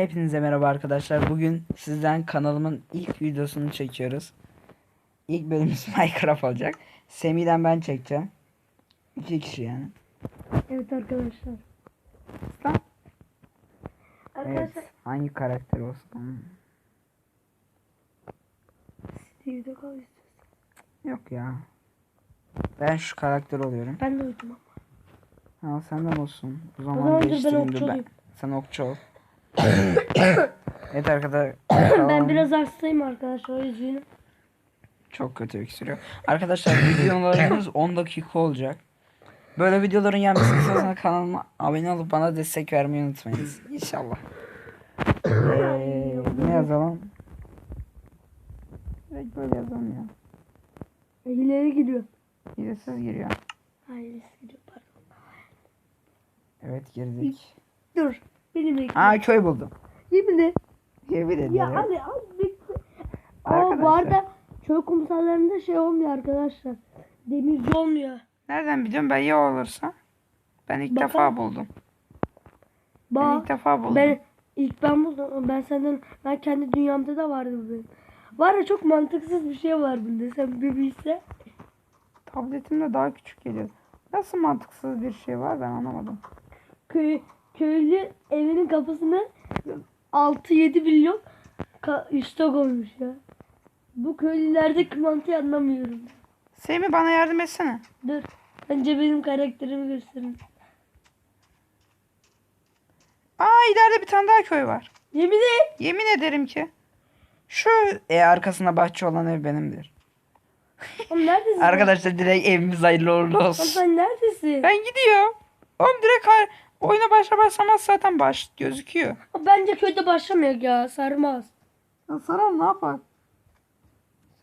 Hepinize merhaba arkadaşlar. Bugün sizden kanalımın ilk videosunu çekiyoruz. İlk bölümümüz Minecraft olacak. Semih'den ben çekeceğim. İki kişi yani. Evet arkadaşlar. Lan. Arkadaşlar Evet. Hangi karakter olsun? Hmm. Steve'de kal. Yok ya. Ben şu karakter oluyorum. Ben de uydum ama. Ha senden olsun. O O zaman zaman dur ben değiştireyim de okçu olayım. Sen okçu ol. evet arkadaşlar. Ben biraz hastayım arkadaşlar yüzden. Çok kötü öksürüyor. Arkadaşlar videolarımız 10 dakika olacak. Böyle videoların gelmesini istiyorsanız kanalıma abone olup bana destek vermeyi unutmayınız. İnşallah. Ee, ne yazalım? Direkt böyle yazalım ya. İleri gidiyor. Hilesiz giriyor. Hayır ileri gidiyor pardon. Evet girdik. Dur. Beni bekle. Aa köy buldum. Yemin Yemin ederim. Ya hadi az bekle. Aa bu arada köy kumsallarında şey olmuyor arkadaşlar. Demirci olmuyor. Nereden biliyorum ben ya olursa? Ben ilk Bakalım. defa buldum. Ben Bak ilk defa buldum. ben ilk ben buldum. Ben senden ben kendi dünyamda da vardı bu benim. Var ya çok mantıksız bir şey var bunda. Sen bir bilse. Tabletimde daha küçük geliyor. Nasıl mantıksız bir şey var ben anlamadım. köy köylü evinin kapısını 6-7 milyon üste koymuş ya. Bu köylülerdeki mantığı anlamıyorum. Semih bana yardım etsene. Dur. Önce benim karakterimi gösterin. Aa ileride bir tane daha köy var. Yemin et. Yemin ederim ki. Şu e, arkasında bahçe olan ev benimdir. Oğlum neredesin? Arkadaşlar direkt evimiz hayırlı uğurlu Oğlum olsun. sen neredesin? Ben gidiyorum. Oğlum direkt oyuna başla başlamaz zaten baş gözüküyor. Bence köyde başlamıyor ya. Sarmaz. Ya sarar ne yapar?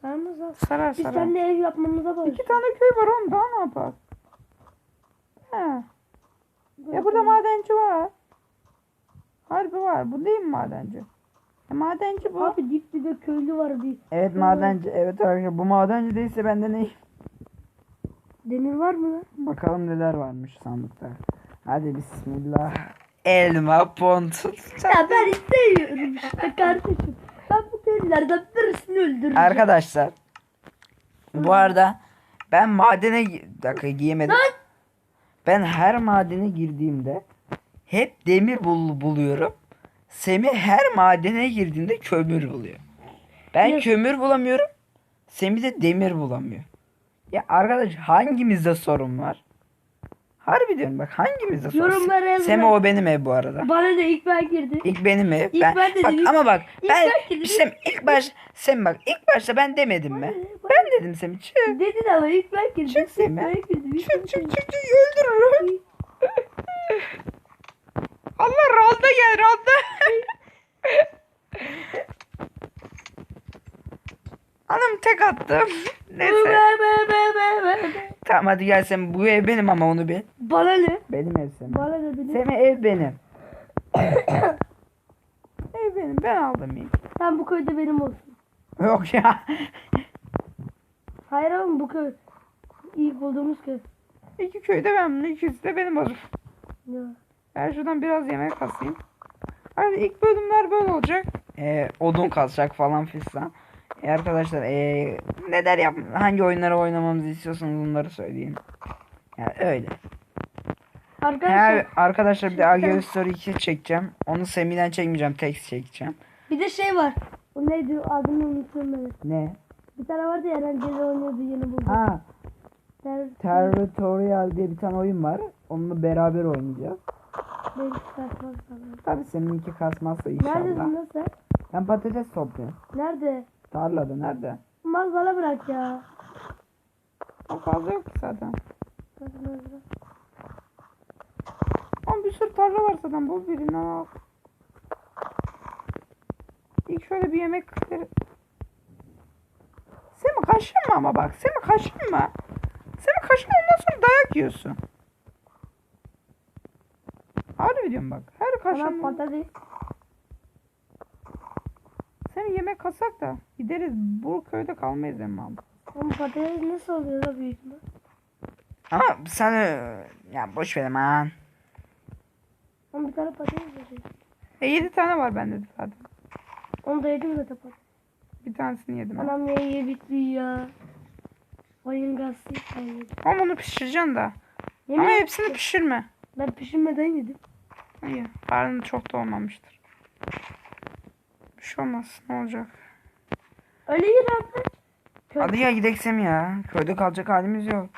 Sarmaz abi. Sarar Biz sarar. seninle ev yapmamıza İki başlayalım. tane köy var oğlum daha ne yapar? He. Ya burada madenci var. Harbi var. Bu değil mi madenci? E, madenci bu. Abi dip dibe köylü var bir. Evet madenci. Evet arkadaşlar bu madenci değilse bende ne? Demir var mı lan? Bakalım neler varmış sandıkta. Hadi bismillah. Elma pontu. Ya ben istemiyorum işte kardeşim. Ben bu köylülerden birisini öldüreceğim. Arkadaşlar. Bu arada ben madene dakika giyemedim. Ben her madene girdiğimde hep demir bul buluyorum. Semih her madene girdiğinde kömür buluyor. Ben Ya- kömür bulamıyorum. Semih de demir bulamıyor. Ya arkadaş hangimizde sorun var? Harbi diyorum bak hangimizde sorun? Yorumlara yazın. Semih o benim ev bu arada. Bana da ilk ben girdim. İlk benim ev. İlk ben, ben dedim, bak ilk- ama bak ilk ben ben. Sem ilk baş Sem bak ilk başta ben demedim mi? Ben dedim Semih çık. Dedin ama ilk ben girdim. Çık ilk Çık çık çık çık öldürürüm. Allah randa gel randa. Hanım tek attım. Neyse. Tamam hadi gel Semih. Bu ev benim ama onu bil. Bana ne? Benim ev Semih. Bana ne benim? Semih ev benim. ev benim. Ben aldım ilk. Sen bu köyde benim olsun. Yok ya. Hayır oğlum bu köy. İlk bulduğumuz köy. İki köyde ben, ikisi de benim olur. Ya. Ben şuradan biraz yemek kasayım. Hadi ilk bölümler böyle olacak. Ee, odun kazacak falan fistan. Ee, arkadaşlar ee, neler yap hangi oyunları oynamamızı istiyorsanız bunları söyleyin. Yani öyle. Arkadaşlar Eğer arkadaşlar bir Agio Story 2 çekeceğim. Onu Semi'den çekmeyeceğim. Tek çekeceğim. bir de şey var. O neydi adını unutuyorum ben. Ne? Bir tane vardı ya Erenceli oynuyordu yeni buldum. Ha, Ter- Territorial diye bir tane oyun var. Onunla beraber oynayacağız. Belki sapan. Tabii seninki kasmazsa inşallah. Neredesin sen? Ben patates topluyorum. Nerede? Tarlada nerede? Mal bana bırak ya. O fazla yok ki zaten. Ama bir sürü tarla var zaten. Bul birini al. İlk şöyle bir yemek ver. Semi kaşınma ama bak. Semi kaşınma. Semi kaşınma ondan sonra dayak yiyorsun. Harbi diyorum bak. Her Tamam kaşınma. patates. Yemek kasak da gideriz. Bu köyde kalmayız Emma abla. Oğlum patates nasıl oluyor da büyük mü? Ama sen e, ya boş ver aman. Oğlum bir tane patates verecek. E 7 tane var bende de zaten. Onu da yedim zaten. bak. Bir tanesini yedim. Anam ye ye bitti ya. Oyun gazı. Ama onu pişireceksin da. Yemin Ama hepsini pişirme. ben pişirmeden yedim. İyi. Karnın çok da olmamıştır. Şey olmaz. Ne olacak? Öyle yer abi. Hadi ya gideksem ya. Köyde kalacak halimiz yok.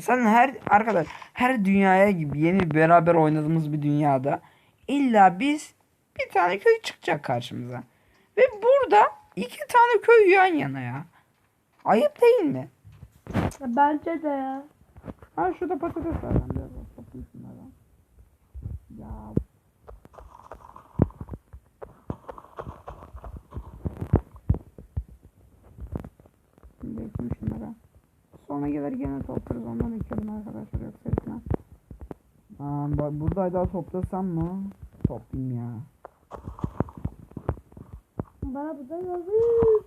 Sen her arkadaş her dünyaya gibi yeni beraber oynadığımız bir dünyada illa biz bir tane köy çıkacak karşımıza. Ve burada iki tane köy yan yana ya. Ayıp değil mi? Bence de ya. Ha şurada patates var. Ben biraz toplayayım şunlardan. Ya Şimdi ekeyim şunlara. Sonra gelir gene toplarız. Ondan ekelim arkadaşlar. Yoksa etmez. Aman bak burada daha toplasam mı? Toplayayım ya. Bana bu da yazık.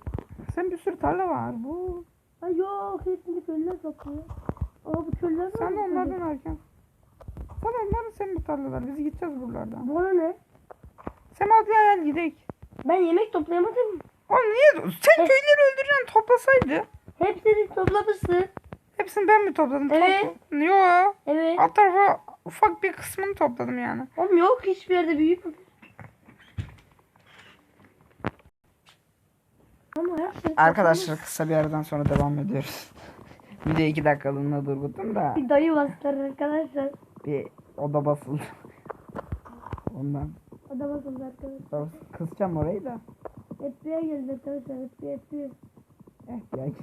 Sen bir sürü tarla var. Bu. Ay yok hepsini köylüler topluyor. Ama bu köylüler Sen de onlardan erken. Sen onların sen bu tarlalar. Biz gideceğiz buralardan. Bana ne? Sen hadi gel gidelim. Ben yemek toplayamadım. Oğlum niye? Sen köyleri öldüreceksin toplasaydı. Hepsini toplamışsın. Hepsini ben mi topladım? Evet. Topla- Yo. Evet. Alt tarafa ufak bir kısmını topladım yani. Oğlum yok hiçbir yerde büyük. Her şey Arkadaşlar kısa bir aradan sonra devam ediyoruz. Bir de iki dakikalığına durdurdum da Bir dayı bastılar arkadaşlar. bir oda basıldı. Ondan O da basıldı arkadaşlar. kısacağım orayı da. FBI geldi arkadaşlar. FBI FBI. FBI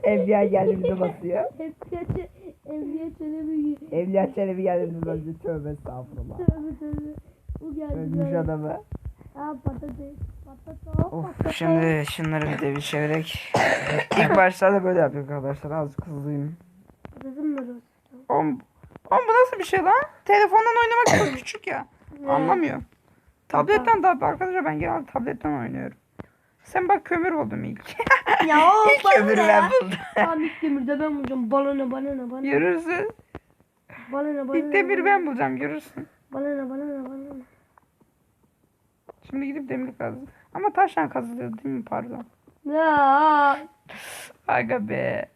FBI geldi bize basıyor. FBI Çelebi. Evliya Çelebi geldi bize basıyor. Tövbe estağfurullah. Tövbe tövbe. Bu geldi. Ölmüş adamı. Aa patates. Patates. Of şimdi şunları bir de bir çevirek. İlk başlarda böyle yapıyor arkadaşlar. Az. Patatesim mi orası? Oğlum, oğlum bu nasıl bir şey lan? Telefondan oynamak çok küçük ya. Anlamıyorum. Tabletten daha arkadaşlar ben genelde tabletten oynuyorum. Sen bak kömür oldum ilk. Ya İlk bana ömür ne ya? buldum. Tamam ilk demirde ben bulacağım. Ne bana ne. Görürsün. Bana ne bana İlk demir ben bulacağım görürsün. Ne bana ne. Şimdi gidip demir kazdım. Ama taşla kazılıyor değil mi pardon. Ya. Aga be.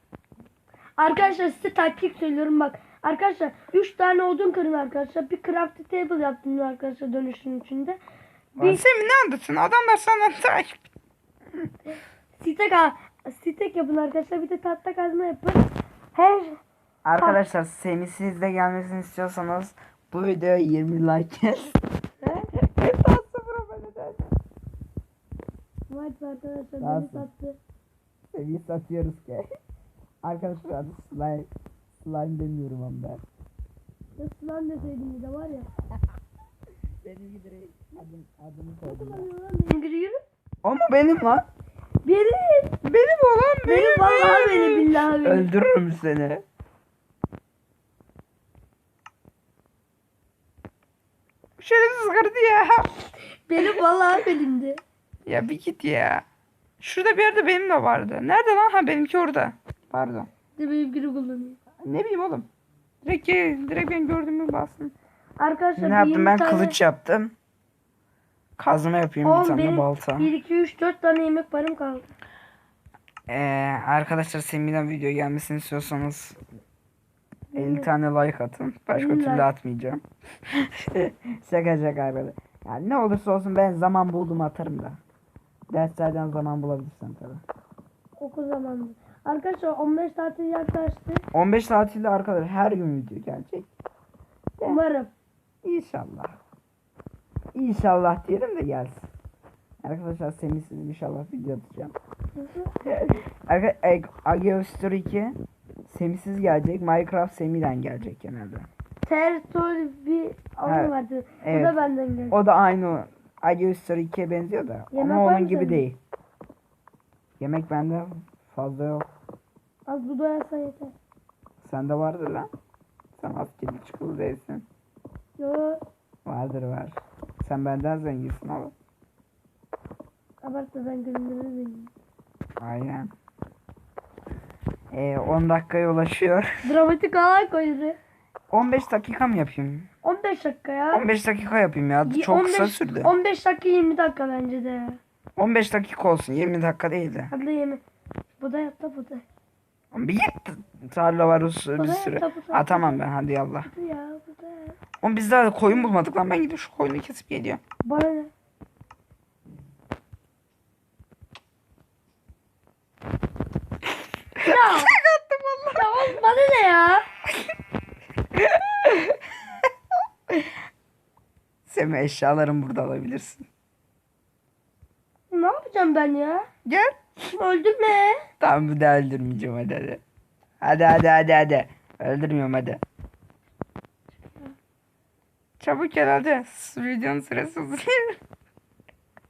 Arkadaşlar size taktik söylüyorum bak. Arkadaşlar 3 tane odun kırın arkadaşlar. Bir crafting table yaptım arkadaşlar dönüşün içinde. Bir Sen ne anlatıyorsun? Adamlar senden daha stek, stek yapın arkadaşlar. Bir de tahta kazma yapın. Her Arkadaşlar Semih'siz de gelmesini istiyorsanız bu videoya 20 like yaz. White arkadaşlar beni sonra. sattı. Semih'i satıyoruz ki. Arkadaşlar slime. Slime demiyorum ama ben. Ya sulan deseydim bir de var ya. Benim giderek adım, adımı Nasıl koydum. alıyor lan beni giriyor? Ama benim lan. Benim. Benim olan benim. Benim vallahi beni billahi benim. Öldürürüm seni. Şerefsiz kırdı ya. Benim vallahi benimdi. Ya bir git ya. Şurada bir yerde benim de vardı. Nerede lan? Ha benimki orada. Pardon. De benim giri kullanıyor. Ne bileyim oğlum. Direkt, direkt ben gördüğümü bastım. Arkadaşlar Ne yaptım 20 ben tane- kılıç yaptım. Kazma yapayım bir Oğlum tane benim balta. 1, 2, 3, 4 tane yemek param kaldı. Ee, arkadaşlar Semih'den video gelmesini istiyorsanız 50 tane like atın. Başka 50 türlü like. atmayacağım. şaka şaka arkadaşlar. Yani ne olursa olsun ben zaman buldum atarım da. Derslerden zaman bulabilirsem tabii. Okul zamanı. Arkadaşlar 15 tatil yaklaştı. 15 tatilde arkadaşlar her gün video gelecek. Umarım. İnşallah. İnşallah diyelim de gelsin. Arkadaşlar Semih'siz inşallah video atacağım. Arkadaşlar Story 2 Semih'siz gelecek. Minecraft Semih'den gelecek genelde. Territory bir Evet. oyun vardı. Evet. O da benden geldi. O da aynı. Ageo Story 2'ye benziyor da. Yemek ama onun gibi senin? değil. Yemek bende fazla yok. Az bu doyarsan yeter. Sende vardır lan. Sen askerlik çıkılı değilsin. Yo Vardır var. Sen benden zenginsin oğlum. abartma ben gönüllere zengin. Aynen. Ee, 10 dakikaya ulaşıyor. Dramatik alay koydu. 15 dakika mı yapayım? 15 dakika ya. 15 dakika yapayım ya. Çok kısa 15 sürdü. 15 dakika 20 dakika bence de. 15 dakika olsun. 20 dakika değil de. Hadi 20. Bu da yap da bu da. Bir git. Tarla var bir Bu da süre. yap da bu da. Ha tamam ben hadi yallah. Bu ya. Oğlum biz daha koyun bulmadık lan. Ben gidip şu koyunu kesip geliyorum. Bana ne? ya. ya oğlum bana ne ya? Semi eşyalarını burada alabilirsin. Ne yapacağım ben ya? Gel. Öldürme. Tamam bir daha öldürmeyeceğim hadi hadi. Hadi hadi hadi hadi. Öldürmüyorum hadi. Çabuk gel hadi. Videonun süresi uzuyor.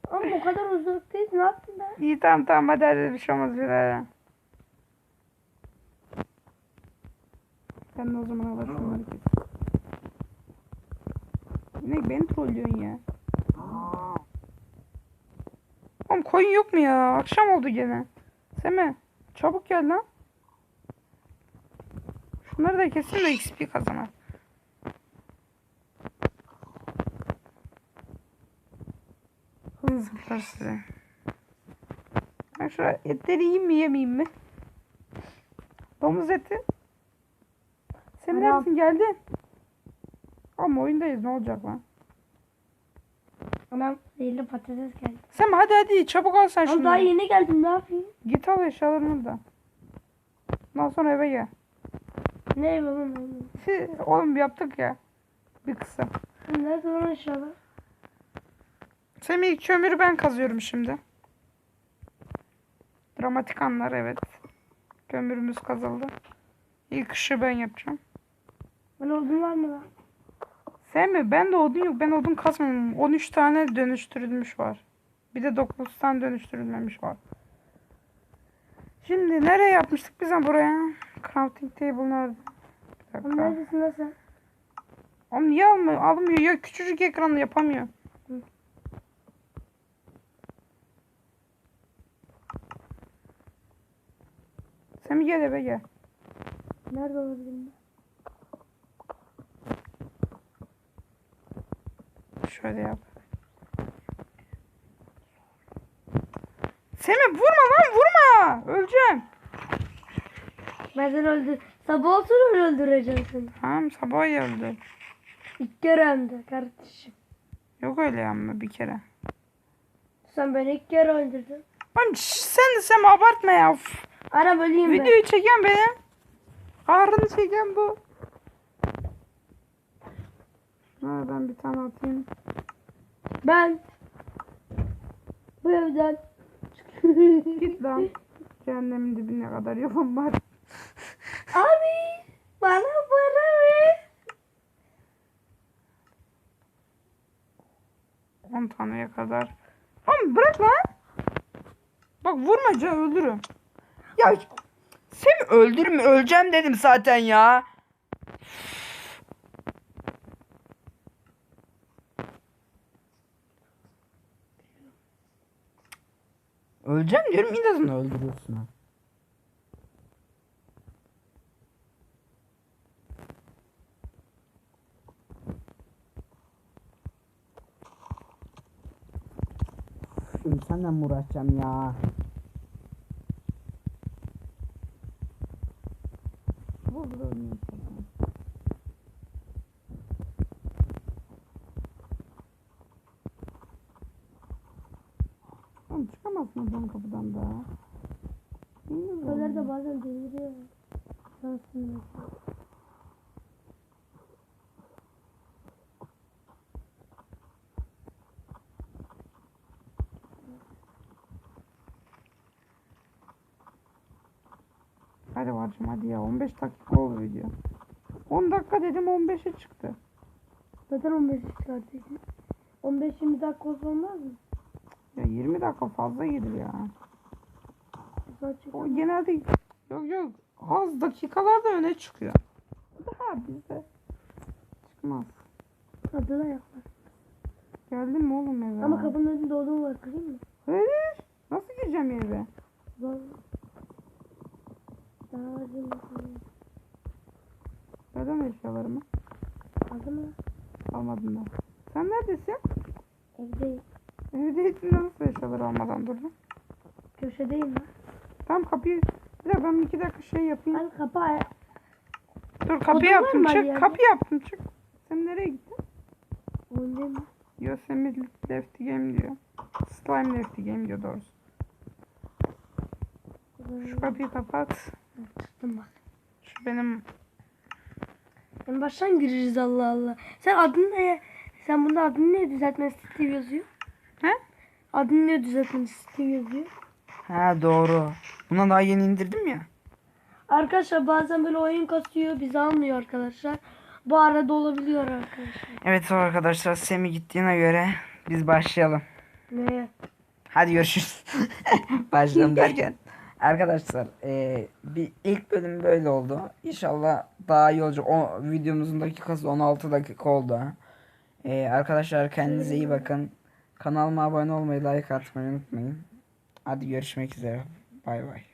Ama o kadar uzak değil. Ne yaptım ben? İyi tamam tamam hadi hadi bir şey olmaz bir daha. Sen de o zaman al şunları kes. Ne beni trollüyorsun ya. Oğlum koyun yok mu ya? Akşam oldu gene. Seme çabuk gel lan. Şunları da kesin de XP kazanar. Hızlıklar size. Ben şuraya etleri yiyeyim mi yemeyeyim mi? Domuz eti. Sen Anam. neredesin geldin? Ama oyundayız ne olacak lan? Anam zehirli patates geldi. Sen hadi hadi çabuk al sen şunu. daha yeni geldim ne yapayım? Git al eşyalarını da. Ondan sonra eve gel. Ne yapalım oğlum? Şey, oğlum yaptık ya. Bir kısa. Nerede lan aşağıda? Semih kömürü ben kazıyorum şimdi. Dramatik anlar evet. Kömürümüz kazıldı. İlk ışığı ben yapacağım. Ben odun var mı lan? Sen mi? Ben de odun yok. Ben odun kazmadım. 13 tane dönüştürülmüş var. Bir de 9 tane dönüştürülmemiş var. Şimdi nereye yapmıştık biz buraya? Crafting table nerede? Bir dakika. neredesin sen? Oğlum niye almıyor? Almıyor. Ya küçücük ekranı yapamıyor. Bir gel eve gel. Nerede olabilirim? Şöyle yap. Semih vurma lan vurma. Öleceğim. Ben seni öldür. Sabah olsun öyle öldüreceğim seni. Tamam sabah öldü. İlk kere hem de kardeşim. Yok öyle ama bir kere. Sen beni ilk kere öldürdün. Şş, sen de sen abartma ya. Ara böleyim ben. Videoyu çeken benim. Ağrını çeken bu. Nereden bir tane atayım. Ben bu evden Git lan. Cehennemin dibine kadar yolum var. Abi bana para ver. 10 taneye kadar. Oğlum bırak lan. Bak vurma can öldürürüm. Ya sen öldürme öleceğim dedim zaten ya. Öleceğim diyorum yine öldürüyorsun ha. Senden mi uğraşacağım ya? Sana. Oğlum çıkamazsın oradan kapıdan da. Böyle de bazen deliriyor. Şansın varcım hadi ya 15 dakika oldu video. 10 dakika dedim 15'e çıktı. Zaten 15 çıkartıydın. 15-20 dakika olsa olmaz mı? Ya 20 dakika fazla gelir ya. O genelde yok yok az dakikalarda öne çıkıyor. Daha bizde çıkmaz. Adı da yaklar. Geldin mi oğlum eve? Ama kapının önünde odun var kırayım mı? Hayır. Nasıl gireceğim eve? Zor. Daha acım. Neden eşyalarımı? Aldı mı? Almadım ben. Sen neredesin? Evdeyim. Evdeydin de nasıl eşyalar almadan durdun? Köşedeyim ben. Tamam kapıyı dakika ben iki dakika şey yapayım. Hadi kapı Dur Odun var yaptım çık. Ali Kapıyı yaptım çık. Sen nereye gittin? Ben. Yosemite Lefty Game diyor. Slime Lefty Game diyor doğrusu. Şu kapıyı kapat. Çıktım bak. Şu benim En baştan gireriz Allah Allah. Sen adın ne? Sen bunda adın ne düzeltmesi Steve yazıyor? He? Adın ne düzeltmesi Steve yazıyor? Ha doğru. Buna daha yeni indirdim ya. Arkadaşlar bazen böyle oyun kasıyor bizi almıyor arkadaşlar. Bu arada olabiliyor arkadaşlar. Evet arkadaşlar Semi gittiğine göre biz başlayalım. Ne? Hadi görüşürüz. Başlayalım derken. Arkadaşlar eee, bir ilk bölüm böyle oldu. İnşallah daha iyi olacak. O videomuzun dakikası 16 dakika oldu. Eee, arkadaşlar kendinize iyi bakın. Kanalıma abone olmayı, like atmayı unutmayın. Hadi görüşmek üzere. Bay bay.